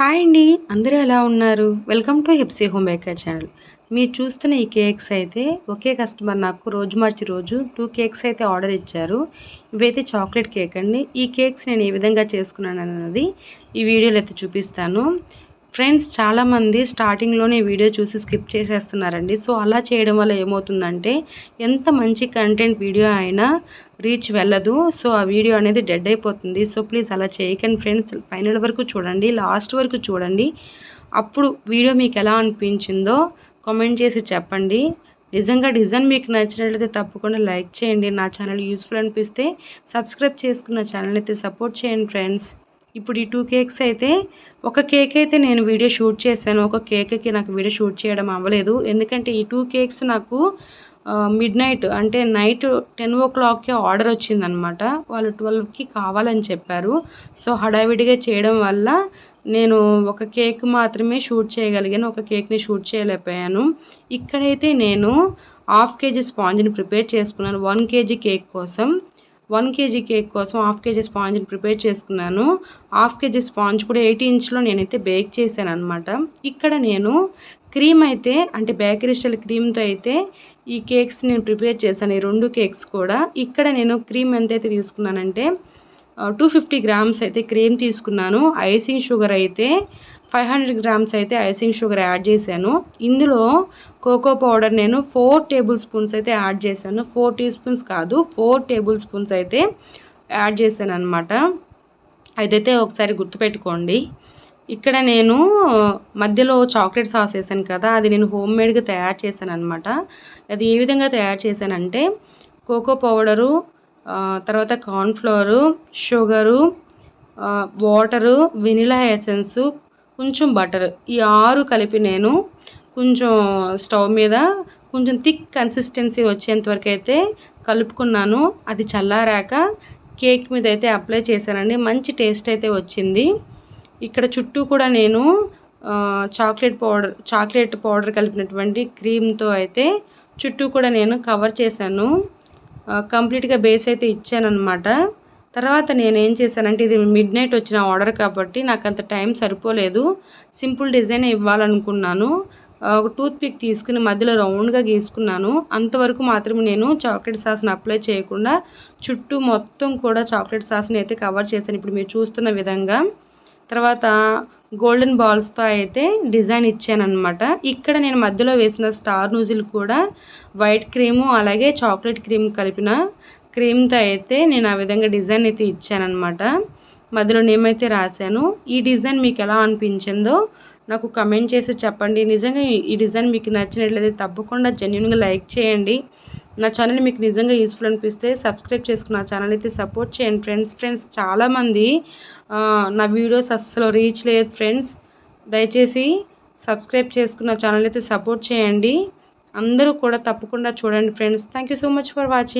Hi అండి. అందరూ ఎలా ఉన్నారు? Welcome to Hepsi home baker channel మీరు చూస్తున్న ఈ కేక్స్ అయితే ఒకే కస్టమర్ నాకు రోజు మార్చి రోజు టూ కేక్స్ అయితే ఆర్డర్ ఇచ్చారు. ఇవైతే చాక్లెట్ కేక్ అండి. ఈ కేక్స్ నేను ఏ విధంగా చేసుకున్నాను అన్నది ఈ వీడియోలో అయితే చూపిస్తాను. ఫ్రెండ్స్ చాలామంది స్టార్టింగ్లోనే వీడియో చూసి స్కిప్ చేసేస్తున్నారండి. సో అలా చేయడం వల్ల ఏమవుతుందంటే ఎంత మంచి కంటెంట్ వీడియో అయినా రీచ్ వెళ్ళదు. సో ఆ వీడియో అనేది డెడ్ అయిపోతుంది. సో ప్లీజ్ అలా చేయకండి ఫ్రెండ్స్. ఫైనల్ వరకు చూడండి లాస్ట్ వరకు చూడండి. అప్పుడు వీడియో మీకు ఎలా అనిపించిందో కామెంట్ చేసి చెప్పండి. నిజంగా డిజైన్ మీకు నచ్చినట్లయితే తప్పకుండా లైక్ చేయండి. నా ఛానల్ యూస్ఫుల్ అనిపిస్తే సబ్స్క్రైబ్ చేసుకున్న ఛానల్ అయితే సపోర్ట్ చేయండి ఫ్రెండ్స్. ఇప్పుడు ఈ టూ కేక్స్ అయితే ఒక కేక్ అయితే నేను వీడియో షూట్ చేశాను. ఒక కేక్కి నాకు వీడియో షూట్ చేయడం అవ్వలేదు. ఎందుకంటే ఈ టూ కేక్స్ నాకు మిడ్ నైట్ అంటే నైట్ టెన్ ఓ క్లాక్కి ఆర్డర్ వచ్చిందనమాట వాళ్ళు ట్వెల్వ్కి కావాలని చెప్పారు. సో హడావిడిగా చేయడం వల్ల నేను ఒక కేక్ మాత్రమే షూట్ చేయగలిగాను. ఒక కేక్ని షూట్ చేయలేకపోయాను. ఇక్కడైతే నేను హాఫ్ కేజీ స్పాంజ్ని ప్రిపేర్ చేసుకున్నాను. వన్ కేజీ కేక్ కోసం. వన్ కేజీ కేక్ కోసం హాఫ్ కేజీ స్పాంజ్ని ప్రిపేర్ చేసుకున్నాను. హాఫ్ కేజీ స్పాంజ్ కూడా ఎయిటీ ఇంచ్లో నేనైతే బేక్ చేశాను అనమాట ఇక్కడ నేను క్రీమ్ అయితే అంటే బేకరీ స్టైల్ క్రీమ్తో అయితే ఈ కేక్స్ నేను ప్రిపేర్ చేశాను ఈ రెండు కేక్స్ కూడా. ఇక్కడ నేను క్రీమ్ ఎంత అయితే తీసుకున్నానంటే టూ ఫిఫ్టీ గ్రామ్స్ అయితే క్రీమ్ తీసుకున్నాను. ఐసింగ్ షుగర్ అయితే ఫైవ్ హండ్రెడ్ గ్రామ్స్ అయితే ఐసింగ్ షుగర్ యాడ్ చేశాను. ఇందులో కోకో పౌడర్ నేను ఫోర్ టేబుల్ స్పూన్స్ అయితే యాడ్ చేశాను. ఫోర్ టీ స్పూన్స్ కాదు ఫోర్ టేబుల్ స్పూన్స్ అయితే యాడ్ చేశాను అనమాట అదైతే ఒకసారి గుర్తుపెట్టుకోండి. ఇక్కడ నేను మధ్యలో చాక్లెట్ సాస్ వేసాను కదా అది నేను హోమ్ మేడ్గా తయారు చేశాను అనమాట అది ఏ విధంగా తయారు చేశానంటే కోకో పౌడరు తర్వాత cornflour sugar water vanilla essence కొంచెం బటర్. ఈ ఆరు కలిపి నేను కొంచెం స్టవ్ మీద కొంచెం థిక్ కన్సిస్టెన్సీ వచ్చేంత వరకు అయితే కలుపుకున్నాను. అది చల్లారాక కేక్ మీద అయితే అప్లై చేశానండి. మంచి టేస్ట్ అయితే వచ్చింది. ఇక్కడ చుట్టూ కూడా నేను చాక్లెట్ పౌడర్ చాక్లెట్ పౌడర్ కలిపినటువంటి క్రీమ్తో అయితే చుట్టూ కూడా నేను కవర్ చేశాను. కంప్లీట్గా బేస్ అయితే ఇచ్చానమాట తర్వాత నేను ఏం చేశానంటే ఇది మిడ్ నైట్ వచ్చిన ఆర్డర్ కాబట్టి నాకు అంత టైం సరిపోలేదు. సింపుల్ డిజైన్ ఇవ్వాలనుకున్నాను. ఒక టూత్ పిక్ తీసుకుని మధ్యలో రౌండ్గా గీసుకున్నాను. అంతవరకు మాత్రమే నేను చాక్లెట్ సాస్ని అప్లై చేయకుండా చుట్టూ మొత్తం కూడా చాక్లెట్ సాస్ని అయితే కవర్ చేశాను. ఇప్పుడు మీరు చూస్తున్న విధంగా. తర్వాత గోల్డెన్ బాల్స్తో అయితే డిజైన్ ఇచ్చానమాట ఇక్కడ నేను మధ్యలో వేసిన స్టార్ నూజిల్ కూడా వైట్ క్రీము అలాగే చాక్లెట్ క్రీమ్ కలిపిన క్రీమ్తో అయితే నేను ఆ విధంగా డిజైన్ అయితే ఇచ్చానమాట మధ్యలో నేమైతే రాశాను. ఈ డిజైన్ మీకు ఎలా అనిపించిందో నాకు కమెంట్ చేసి చెప్పండి. నిజంగా ఈ డిజైన్ మీకు నచ్చినట్లయితే తప్పకుండా జెన్యున్గా లైక్ చేయండి. నా ఛానల్ మీకు నిజంగా యూస్ఫుల్ అనిపిస్తే సబ్స్క్రైబ్ చేసుకున్న ఛానల్ అయితే సపోర్ట్ చేయండి ఫ్రెండ్స్ ఫ్రెండ్స్ చాలామంది నా వీడియోస్ అస్సలు రీచ్ లేదు ఫ్రెండ్స్ దయచేసి సబ్స్క్రైబ్ చేసుకున్న ఛానల్ అయితే సపోర్ట్ చేయండి. అందరూ కూడా తప్పకుండా చూడండి friends thank so much for watching